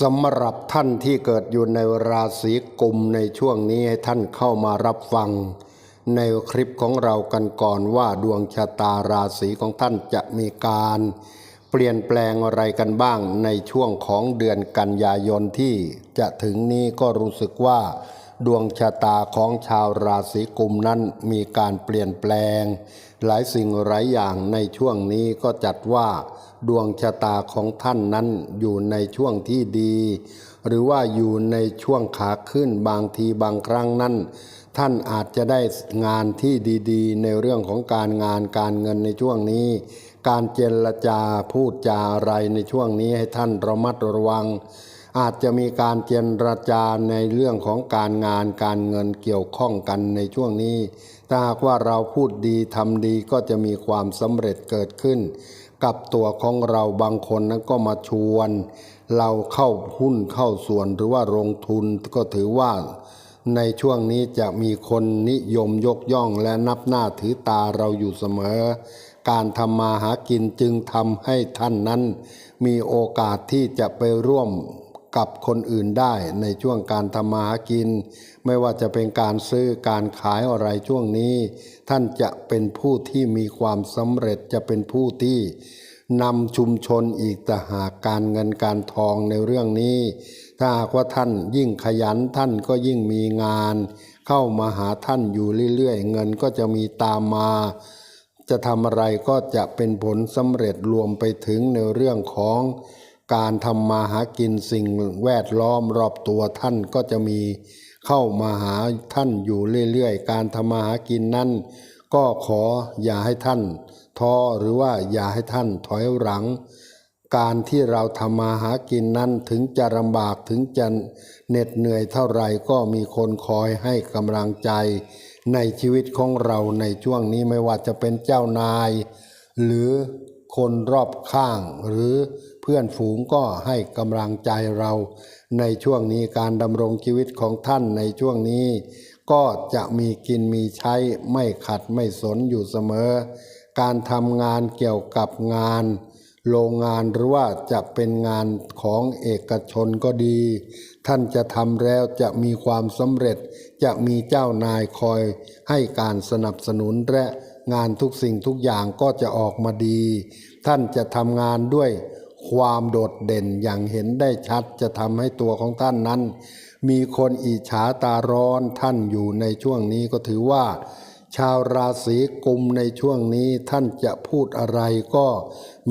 สำหรับท่านที่เกิดอยู่ในราศีกุมในช่วงนี้ให้ท่านเข้ามารับฟัง ในคลิปของเรากันก่อนว่าดวงชะตาราศีของท่านจะมีการ เปลี่ยนแปลงอะไรกันบ้างในช่วงของเดือนกันยายนที่จะถึงนี้ก็รู้สึกว่า ดวงชะตาของชาวราศีกุมนั้นมีการเปลี่ยนแปลง หลายสิ่งหลายอย่างในช่วงนี้ก็จัดว่า ดวงชะตาของท่านนั้นอยู่ในช่วงที่ดี หรือว่าอยู่ในช่วงขาขึ้นบางทีบางครั้งนั้นท่านอาจจะได้งานที่ดีๆ ในเรื่องของการงานการเงินในช่วงนี้ การเจรจาพูดจาอะไรในช่วงนี้ให้ท่านระมัดระวัง อาจจะมีการเจรจาในเรื่องของการงานการเงินเกี่ยวข้องกันในช่วงนี้ ถ้าหากว่าเราพูดดีทำดีก็จะมีความสำเร็จเกิดขึ้น กับตัวของเราบางคนนั้นก็มาชวน เราเข้าหุ้นเข้าส่วนหรือว่าลงทุนก็ถือว่าในช่วงนี้จะมีคนนิยมยกย่องและนับหน้าถือตาเราอยู่เสมอ การทำมาหากินจึงทำให้ท่านนั้น มีโอกาสที่จะไปร่วม กับคนอื่นได้ในช่วงการทำมาหากิน ไม่ว่าจะเป็นการซื้อการขายอะไรช่วงนี้ ท่านจะเป็นผู้ที่มีความสำเร็จจะเป็นผู้ที่นำชุมชนอีกแต่หากการเงินการทองในเรื่องนี้ ถ้าหากว่าท่านยิ่งขยันท่านก็ยิ่งมีงาน เข้ามาหาท่านอยู่เรื่อยๆ เงินก็จะมีตามมา จะทำอะไรก็จะเป็นผลสำเร็จรวมไปถึงในเรื่องของ การทำมาหากินสิ่งแวดล้อมรอบตัวท่านก็จะมีเข้ามาหาท่านอยู่เรื่อยๆ การทำมาหากินนั้นก็ขออย่าให้ท่านท้อหรือว่าอย่าให้ท่านถอยหลัง การที่เราทำมาหากินนั้นถึงจะลำบากถึงจะเหน็ดเหนื่อยเท่าไรก็มีคนคอยให้กำลังใจ ในชีวิตของเราในช่วงนี้ไม่ว่าจะเป็นเจ้านาย หรือ คนรอบข้างหรือเพื่อนฝูงก็ให้กำลังใจเรา ในช่วงนี้การดำรงชีวิตของท่านในช่วงนี้ ก็จะมีกินมีใช้ไม่ขัดไม่สนอยู่เสมอ การทำงานเกี่ยวกับงาน โรงงานหรือว่าจะเป็นงานของเอกชนก็ดี ท่านจะทำแล้วจะมีความสำเร็จ จะมีเจ้านายคอยให้การสนับสนุนและ งานทุกสิ่งทุกอย่างก็จะออกมาดี ท่านจะทำงานด้วยความโดดเด่นอย่างเห็นได้ชัดจะทำให้ตัวของท่านนั้น มีคนอิจฉาตาร้อนท่านอยู่ในช่วงนี้ก็ถือว่า ชาวราศีกุมในช่วงนี้ท่านจะพูดอะไรก็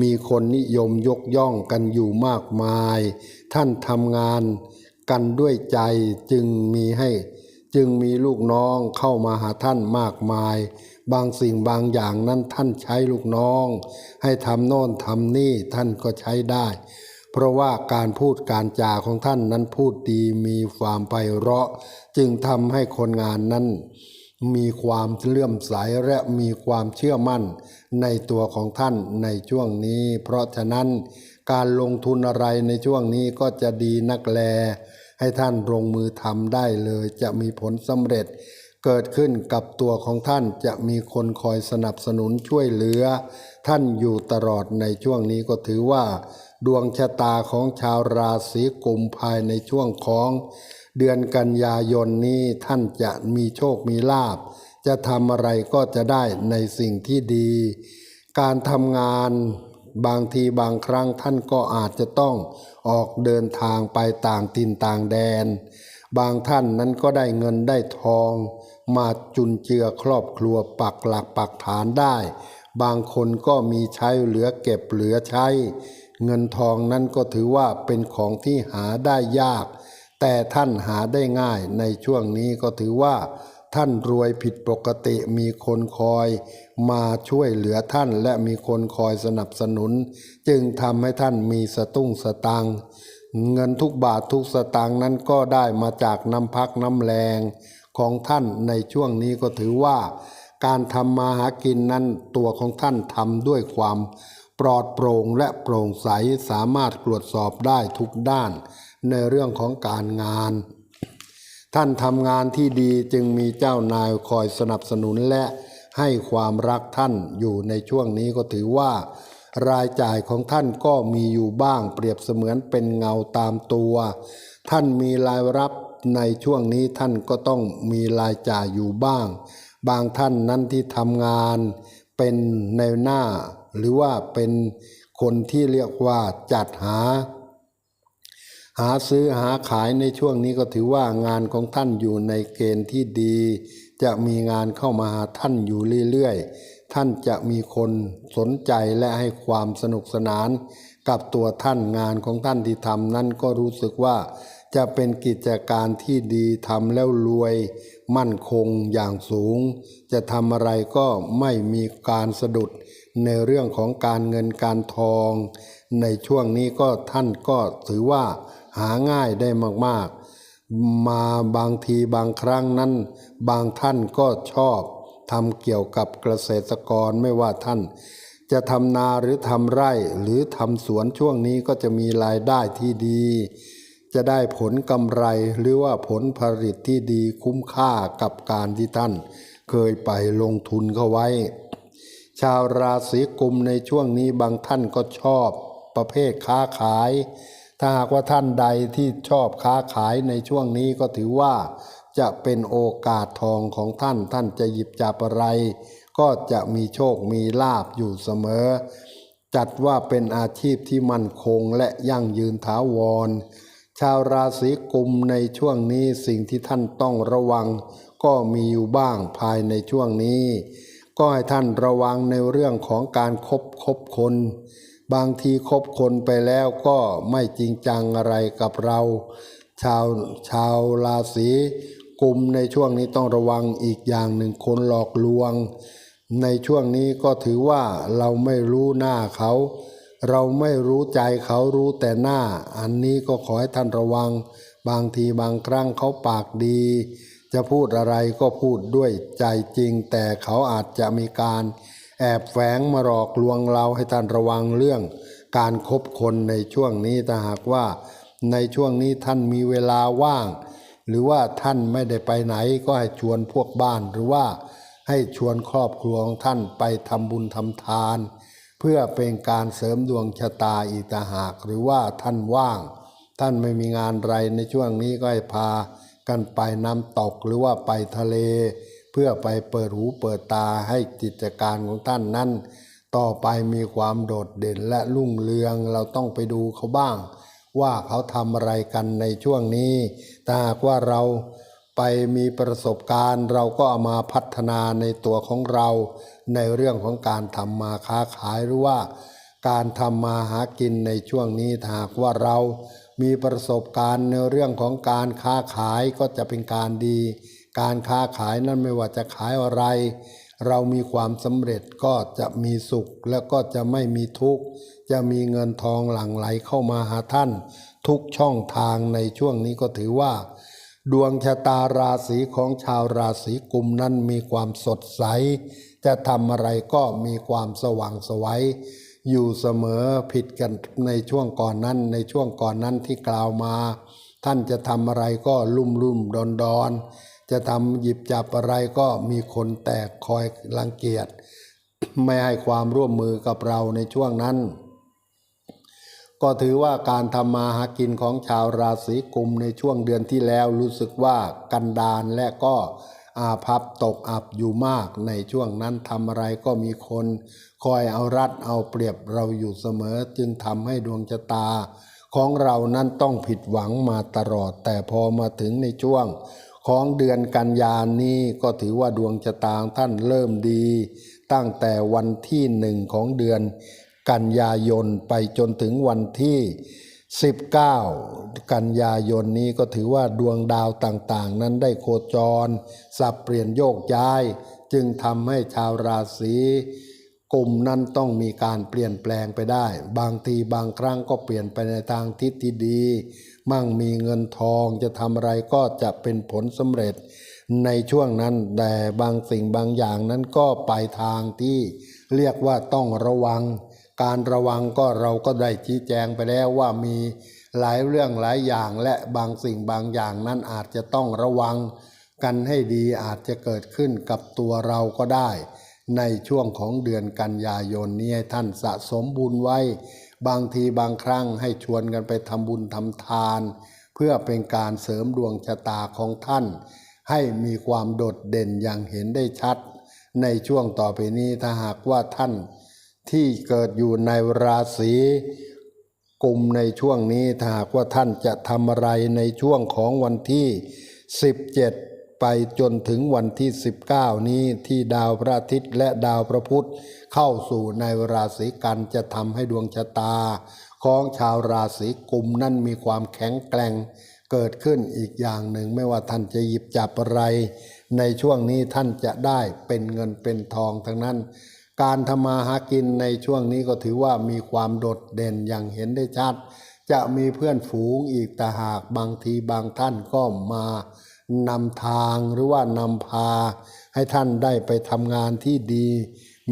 มีคนนิยมยกย่องกันอยู่มากมาย ท่านทำงานกันด้วยใจจึงมีให้ จึงมีลูกน้องเข้ามาหาท่านมากมาย บางสิ่งบางอย่างนั้นท่านใช้ลูกน้อง ให้ทำโน่นทำนี่ท่านก็ใช้ได้ เพราะว่าการพูดการจาของท่านนั้นพูดดีมีความไพเราะ จึงทำให้คนงานนั้น มีความเลื่อมใสและมีความเชื่อมั่นในตัวของท่านในช่วงนี้ เพราะฉะนั้นการลงทุนอะไรในช่วงนี้ก็จะดีนักแล ให้ท่านลงมือทำได้เลยจะมีผลสำเร็จ เกิดขึ้นกับตัวของท่านจะมีคนคอยสนับสนุนช่วยเหลือ ท่านอยู่ตลอดในช่วงนี้ก็ถือว่า ดวงชะตาของชาวราศีกุมภายในช่วงของ เดือนกันยายนนี้ท่านจะมีโชคมีลาบ จะทำอะไรก็จะได้ในสิ่งที่ดี การทำงานบางทีบางครั้งท่านก็อาจจะต้องออกเดินทางไปต่างถิ่นต่างแดน บางท่านนั้นก็ได้เงินได้ทอง มาจุนเจือครอบครัวปักหลักปักฐานได้ บางคนก็มีใช้เหลือเก็บเหลือใช้ เงินทองนั้นก็ถือว่าเป็นของที่หาได้ยาก แต่ท่านหาได้ง่ายในช่วงนี้ก็ถือว่าท่านรวยผิดปกติมีคนคอยมาช่วยเหลือท่านและมีคนคอยสนับสนุน จึงทำให้ท่านมีสตุ้งสตาง เงินทุกบาททุกสตางค์นั้นก็ได้มาจากน้ำพักน้ำแรงของท่านในช่วงนี้ก็ถือว่า การทำมาหากินนั้นตัวของท่านทำด้วยความปลอดโปร่งและโปร่งใสสามารถตรวจสอบได้ทุกด้าน ในเรื่องของการงาน ท่านทำงานที่ดีจึงมีเจ้านายคอยสนับสนุนและให้ความรักท่านอยู่ในช่วงนี้ก็ถือว่า รายจ่ายของท่านก็มีอยู่บ้างเปรียบเสมือนเป็นเงาตามตัว ท่านมีรายรับในช่วงนี้ท่านก็ต้องมีรายจ่ายอยู่บ้าง บางท่านนั้นที่ทำงานเป็นในหน้า หรือว่าเป็นคนที่เรียกว่าจัดหา หาซื้อหาขายในช่วงนี้ก็ถือว่างานของท่านอยู่ในเกณฑ์ที่ดี จะมีงานเข้ามาหาท่านอยู่เรื่อยๆ ท่านจะมีคนสนใจและให้ความสนุกสนาน กับตัวท่านงานของท่านที่ทำนั้นก็รู้สึกว่าจะเป็นกิจการที่ดีทำแล้วรวย มั่นคงอย่างสูง จะทำอะไรก็ไม่มีการสะดุดในเรื่องของการเงินการทอง ในช่วงนี้ก็ท่านก็ถือว่าหาง่ายได้มากๆ มาบางทีบางครั้งนั้น บางท่านก็ชอบ ทำเกี่ยวกับเกษตรกรไม่ว่าท่าน จะทำนาหรือทำไร่หรือทำสวนช่วงนี้ก็จะมีรายได้ที่ดี จะได้ผลกำไรหรือว่าผลผลิตที่ดีคุ้มค่ากับการที่ท่าน เคยไปลงทุนเข้าไว้ ชาวราศีกุมในช่วงนี้บางท่านก็ชอบประเภทค้าขาย ถ้าหากว่าท่านใดที่ชอบค้าขายในช่วงนี้ก็ถือว่าจะเป็นโอกาสทองของท่านท่านจะหยิบจับอะไร ก็จะมีโชคมีลาบอยู่เสมอ จัดว่าเป็นอาชีพที่มั่นคงและยั่งยืนถาวร ชาวราศีกุมในช่วงนี้สิ่งที่ท่านต้องระวัง ก็มีอยู่บ้างภายในช่วงนี้ ก็ให้ท่านระวังในเรื่องของการคบคบคน บางทีคบคนไปแล้วก็ไม่จริงจังอะไรกับเรา ชาวชาวราศีกุมในช่วงนี้ต้องระวังอีกอย่างหนึ่งคนหลอกลวง ในช่วงนี้ก็ถือว่าเราไม่รู้หน้าเขา เราไม่รู้ใจเขารู้แต่หน้า อันนี้ก็ขอให้ท่านระวัง บางทีบางครั้งเขาปากดี จะพูดอะไรก็พูดด้วยใจจริง แต่เขาอาจจะมีการ แอบแฝงมาหลอกลวงเราให้ท่านระวังเรื่อง การคบคนในช่วงนี้ถ้าหากว่าในช่วงนี้ท่านมีเวลาว่าง หรือว่าท่านไม่ได้ไปไหนก็ให้ชวนพวกบ้านหรือว่าให้ชวนครอบครัวของท่านไปทำบุญทำทาน เพื่อเป็นการเสริมดวงชะตาอีกต่าหาก หรือว่าท่านว่าง ท่านไม่มีงานไรในช่วงนี้ก็ให้พากันไปน้ำตกหรือว่าไปทะเล เพื่อไปเปิดหูเปิดตาให้กิจการของท่านนั้น ต่อไปมีความโดดเด่นและรุ่งเรืองเราต้องไปดูเขาบ้าง ว่าเขาทำอะไรกันในช่วงนี้ถ้าหากว่าเราไปมีประสบการณ์เราก็เอามาพัฒนาในตัวของเรา ในเรื่องของการทำมาค้าขายหรือว่า การทำมาหากินในช่วงนี้ถ้าหากว่าเรามีประสบการณ์ในเรื่องของการค้าขายก็จะเป็นการดี การค้าขายนั้นไม่ว่าจะขายอะไร เรามีความสำเร็จก็จะมีสุขแล้วก็จะไม่มีทุกข์ จะมีเงินทองหลั่งไหลเข้ามาหาท่าน ทุกช่องทางในช่วงนี้ก็ถือว่า ดวงชะตาราศีของชาวราศีกุมนั้นมีความสดใส จะทำอะไรก็มีความสว่างไสวัยอยู่เสมอผิดกันในช่วงก่อนนั้น ในช่วงก่อนนั้นที่กล่าวมา ท่านจะทำอะไรก็ลุ่มลุ่มดอนดอน จะทำหยิบจับอะไรก็มีคนแตกคอยรังเกียจไม่ให้ความร่วมมือกับเราในช่วงนั้น ก็ถือว่าการทำมาหากินของชาวราศีกุมในช่วงเดือนที่แล้วรู้สึกว่ากันดานและก็อาภัพตกอับอยู่มากในช่วงนั้นทำอะไรก็มีคน คอยเอารัดเอาเปรียบเราอยู่เสมอ จึงทำให้ดวงชะตา ของเรานั้นต้องผิดหวังมาตลอด แต่พอมาถึงในช่วง ของเดือนกันยานี้ก็ถือว่าดวงชะตาของท่านเริ่มดี ตั้งแต่วันที่หนึ่งของเดือนกันยายนไปจนถึงวันที่ 19 กันยายนนี้ก็ถือว่าดวงดาวต่างๆ นั้นได้โคจร สับเปลี่ยนโยกย้าย จึงทำให้ชาวราศีกลุ่มนั้นต้องมีการเปลี่ยนแปลงไปได้ บางทีบางครั้งก็เปลี่ยนไปในทางทิศที่ดี มั่งมีเงินทองจะทำอะไรก็จะเป็นผลสำเร็จในช่วงนั้นแต่บางสิ่งบางอย่างนั้นก็ไปทางที่เรียกว่าต้องระวัง การระวังก็เราก็ได้ชี้แจงไปแล้วว่ามีหลายเรื่องหลายอย่างและบางสิ่งบางอย่างนั้นอาจจะต้องระวัง กันให้ดีอาจจะเกิดขึ้นกับตัวเราก็ได้ ในช่วงของเดือนกันยายนนี้ให้ท่านสะสมบุญไว้ บางทีบางครั้งให้ชวนกันไปทำบุญทำทาน เพื่อเป็นการเสริมดวงชะตาของท่าน ให้มีความโดดเด่นอย่างเห็นได้ชัด ในช่วงต่อไปนี้ถ้าหากว่าท่าน ที่เกิดอยู่ในราศีกลุ่มในช่วงนี้ถ้าหากว่าท่านจะทำอะไรในช่วงของวันที่ 17 ไปจนถึงวันที่ 19 นี้ที่ดาวพระอาทิตย์และดาวพระพุธเข้าสู่ในราศีกันจะทำให้ดวงชะตา ของชาวราศีกุมนั้นมีความแข็งแกร่งเกิดขึ้นอีกอย่างหนึ่งไม่ว่าท่านจะหยิบจับอะไร ในช่วงนี้ท่านจะได้เป็นเงินเป็นทองทั้งนั้น การทำมาหากินในช่วงนี้ก็ถือว่ามีความโดดเด่นอย่างเห็นได้ชัด จะมีเพื่อนฝูงอีกแต่หากบางทีบางท่านก็มา นำทางหรือว่านำพา ให้ท่านได้ไปทำงานที่ดี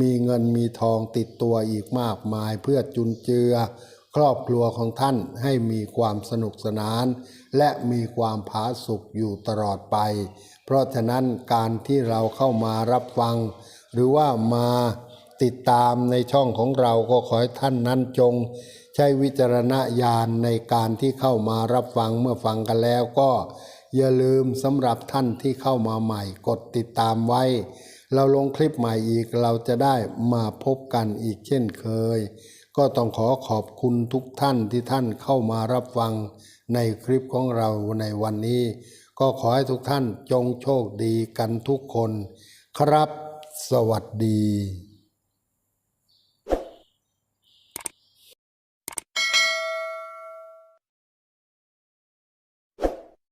มีเงินมีทองติดตัวอีกมากมาย เพื่อจุนเจือ ครอบครัวของท่านให้มีความสนุกสนาน และมีความผาสุกอยู่ตลอดไป เพราะฉะนั้นการที่เราเข้ามารับฟัง หรือว่ามาติดตามในช่องของเราก็ขอให้ท่านนั้นจง ใช้วิจารณญาณในการที่เข้ามารับฟังเมื่อฟังกันแล้วก็ อย่าลืมสำหรับท่านที่เข้ามาใหม่ กดติดตามไว้ เราลงคลิปใหม่อีกเราจะได้มาพบกันอีกเช่นเคย ก็ต้องขอขอบคุณทุกท่านที่ท่านเข้ามารับฟังในคลิปของเราในวันนี้ ก็ขอให้ทุกท่านจงโชคดีกันทุกคน ครับ สวัสดี